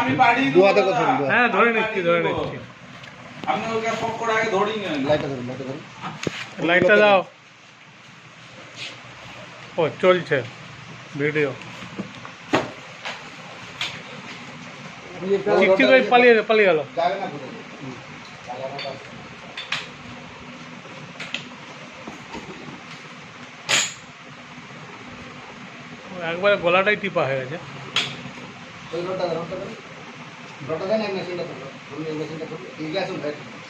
আমি বাড়ি দু হাতে করে ধরুন, দু হাতে। হ্যাঁ ধরে নিচ্ছি ধরে নিচ্ছি। আপনি ওকে সব করে আগে ধরি নেন লাইটটা ধরুন লাইটটা ধরুন। লাইটটা দাও। ও চলছে। ভিডিও। চিকচিক করে পালিয়ে পালিয়ে গেল। না একবারে গলাটাই টিপা হয়ে গেছে।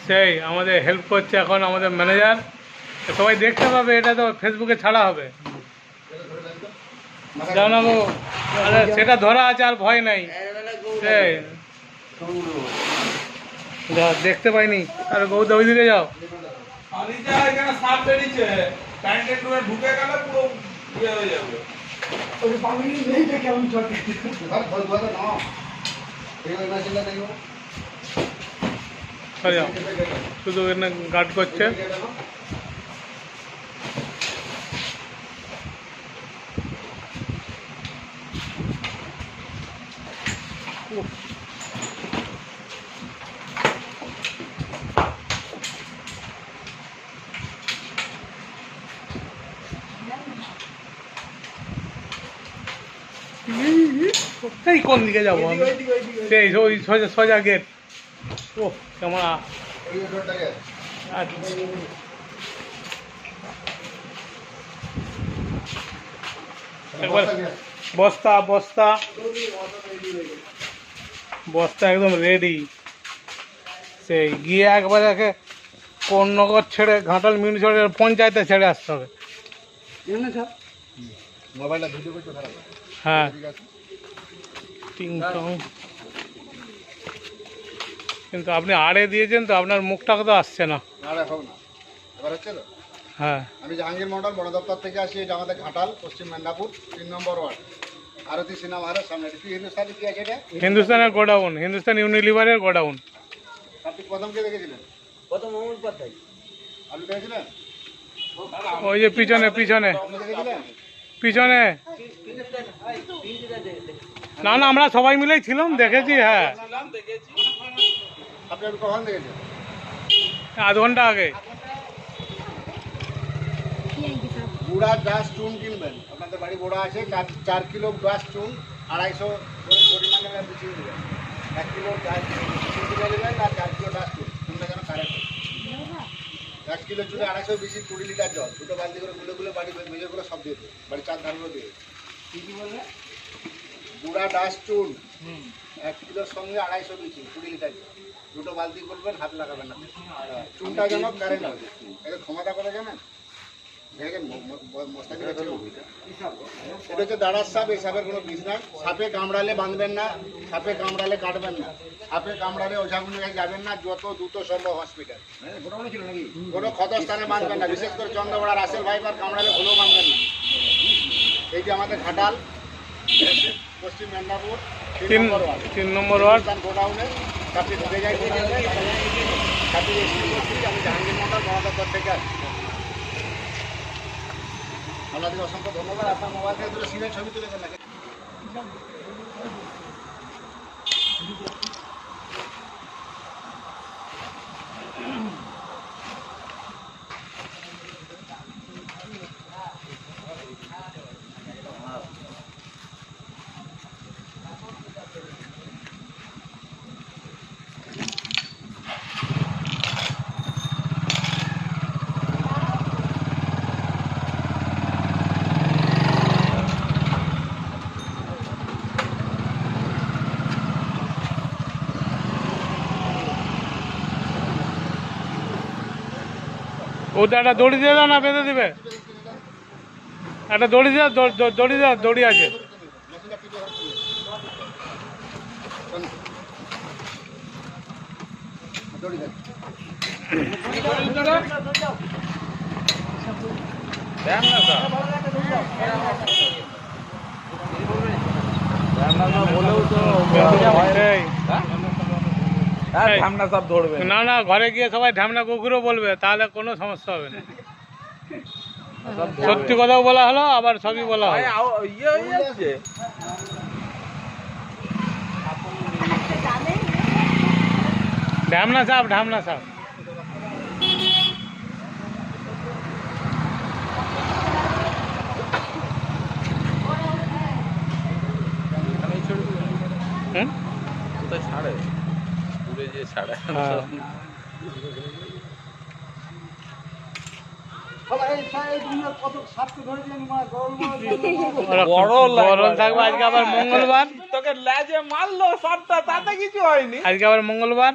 সেই আমাদের হেল্প করছে এখন আমাদের ম্যানেজার সবাই দেখতে পাবে এটা তো ফেসবুকে ছাড়া হবে। মাথায়- জানো গো সেটা ধরা আছে আর ভয় নাই। সেই। যা দেখতে পাইনি। আর গৌদা ওইদিকে যাও। আমি যা এখানে সাপ বেরিয়েছে। প্যান্টে টুয়ে ঢুকে গেলে পুরো ইয়ে হয়ে যাবে। শুধু এখানে গার্ড করছে। এই কোন দিকে যাব আমি? সেই ওই সোজা সোজা গেট। ও কেমন। আচ্ছা। একবার বস্তা বস্তা বস্তা। একদম রেডি সেই গিয়ে একবার একে কোন নগর ছেড়ে ঘাটাল মিউনি ছেড়ে পঞ্চায়েতে ছেড়ে আসতে হবে। মোবাইলটা ভিডিও করতে হ্যাঁ। টিং টং কিন্তু আপনি আড়ে দিয়েছেন তো আপনার মুখটা তো আসছে না। আর হোক না। এবার হচ্ছে তো? হ্যাঁ। আমি জাহাঙ্গীর মন্ডল বন দপ্তর থেকে আসি এটা আমাদের ঘাটাল পশ্চিম মেদিনীপুর তিন নম্বর ওয়ার্ড। আরতি সিনেমা হলের সামনে কি হিন্দুস্তানি কি আছে এটা? হিন্দুস্তানের গোডাউন হিন্দুস্তান ইউনিলিভারের গোডাউন। আপনি প্রথম কে দেখেছিলেন? প্রথম অমল পাত্তাই আপনি দেখেছিলেন? ওই যে পিছনে পিছনে। আপনি দেখেছিলেন? পিছনে। না না আমরা সবাই মিলেই ছিলাম দেখেছি হ্যাঁ। আপনি আপনি কখন দেখেছেন? আধ ঘণ্টা আগে। বুড়া ডাস চুন কিনবেন। আপনাদের বাড়ি বোড়া আছে চার চার কিলো ডাস চুন আড়াইশো করে পরিমাণে বিছিয়ে দেবেন এক কিলো কিনে দেবেন আর চার কিলো চুন। চুনটা যেন কারেক্ট এক কিলো চুনে আড়াইশো বেশি কুড়ি লিটার জল। দুটো বালতি করে গুলো গুলো বাড়ি মেজরগুলো সব দিয়ে দেবে বাড়ি চার ধানগুলো দিয়ে দেবে বুড়া ডাস চুন। এক কিলোর সঙ্গে আড়াইশো বেশি কুড়ি লিটার দুটো বালতি করবেন হাত লাগাবেন না। হ্যাঁ, চুনটা যেন কারেন্ট হবে এটা ক্ষমতা করে জানেন? এটা হচ্ছে দাঁড়ার সাপ এই সাপের কোনো বিষ সাপে কামড়ালে বাঁধবেন না সাপে কামড়ালে কাটবেন না। সাপে কামড়ালে ওঝাগুলো যাবেন না যত দ্রুত সম্ভব হসপিটাল কোনো ক্ষতস্থানে বাঁধবেন না বিশেষ করে চন্দ্রবড়া রাসেল ভাইপার কামড়ালে ভুলেও বাঁধবেন না। এই যে আমাদের ঘাটাল। পশ্চিম মেদিনীপুর তিন তিন নম্বর ওয়ার্ড। গোডাউনে চাকরি ঢুকে যায় গোডাউনে চাকরি আমি জাহাঙ্গীর মন্ডল বনদপ্তর থেকে আসছি আপনাদের অসংখ্য ধন্যবাদ। আপনার মোবাইল থেকে দুটো সিমের ছবি তুলে দেন ওটা একটা দড়ি দিয়ে দাও না বেঁধে দিবে। একটা দড়ি দিয়ে দড়ি দাও দড়ি আছে। বলেও তো এই, হ্যাঁ এই। সব ধরবে। না না ঘরে গিয়ে সবাই ঢামনা কুকুরও বলবে তাহলে কোনো সমস্যা হবে না। সত্যি কথাও বলা হলো আবার সবই বলা হলো। ইয়ে হয়ে ঢামনা সাপ ঢামনা সাপ। হুম? ছাড়ে? যে হ্যাঁ। মঙ্গলবার। তোকে লেজে মারলো সাপটা তাতে কিছু হয়নি। আজকে আবার মঙ্গলবার।